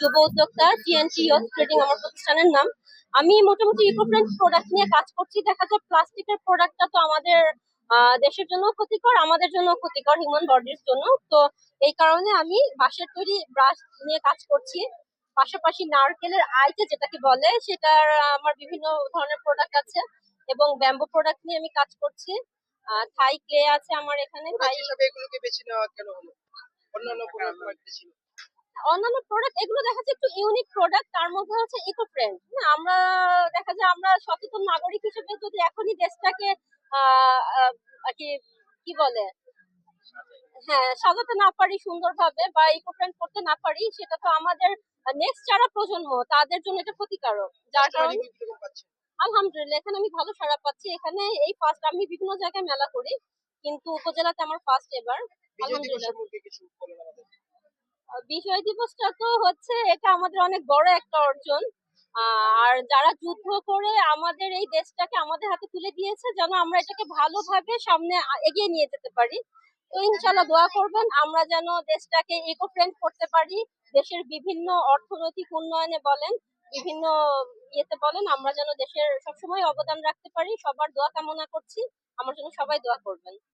যুব উদ্যোক্তা TNT youth trading আমার প্রতিষ্ঠানের নাম। আমি মোটামুটি ইকো ফ্রেন্ড প্রোডাক্ট নিয়ে কাজ করছি। দেখা যায় প্লাস্টিকের প্রোডাক্টটা তো আমাদের দেশের জন্য ক্ষতিকর আমাদের জন্য ক্ষতিকর হিউম্যান বডির জন্য। তো এই কারণে আমি বাঁশের তৈরি ব্রাশ নিয়ে কাজ করছি। পাশাপাশি নারকেলের আইতে যেটাকে বলে সেটার আমার বিভিন্ন ধরনের প্রোডাক্ট আছে এবং ব্যাম্বো প্রোডাক্ট নিয়ে আমি কাজ করছি। থাই ক্লে আছে আমার এখানে। থাই এগুলোকে বেছে নেওয়া কেন হলো? অন্যান্য প্রোডাক্ট অন্যান্য প্রোডাক্ট এগুলো দেখা যায় একটু ইউনিক প্রোডাক্ট তার মধ্যে হচ্ছে ইকো ফ্রেন্ড আমরা দেখা যায় আমরা সচেতন নাগরিক হিসেবে যদি এখনই দেশটাকে কি কি বলে? হ্যাঁ সাজাতে না পারি সুন্দরভাবে বা ইকো ফ্রেন্ড করতে না পারি সেটা তো আমাদের নেক্সট যারা প্রজন্ম তাদের জন্য এটা ক্ষতিকারক। যার কারণে কীরকম পাচ্ছেন আলহামদুলিল্লাহ এখানে আমি ভালো সাড়া পাচ্ছি। এখানে এই ফার্স্ট আমি বিভিন্ন জায়গায় মেলা করি কিন্তু উপজেলাতে আমার ফার্স্ট এবার। বিজয় দিবসটা তো হচ্ছে এটা আমাদের অনেক বড় একটা অর্জন। আর যারা যুদ্ধ করে আমাদের এই দেশটাকে আমাদের হাতে তুলে দিয়েছে যেন আমরা এটাকে ভালোভাবে সামনে এগিয়ে নিয়ে যেতে পারি। তো ইনশাল্লাহ দোয়া করবেন আমরা যেন দেশটাকে ইকো ফ্রেন্ড করতে পারি। দেশের বিভিন্ন অর্থনৈতিক উন্নয়নে বলেন বিভিন্ন ইয়েতে বলেন আমরা যেন দেশের সবসময় অবদান রাখতে পারি। সবার দোয়া কামনা করছি। আমার জন্য সবাই দোয়া করবেন।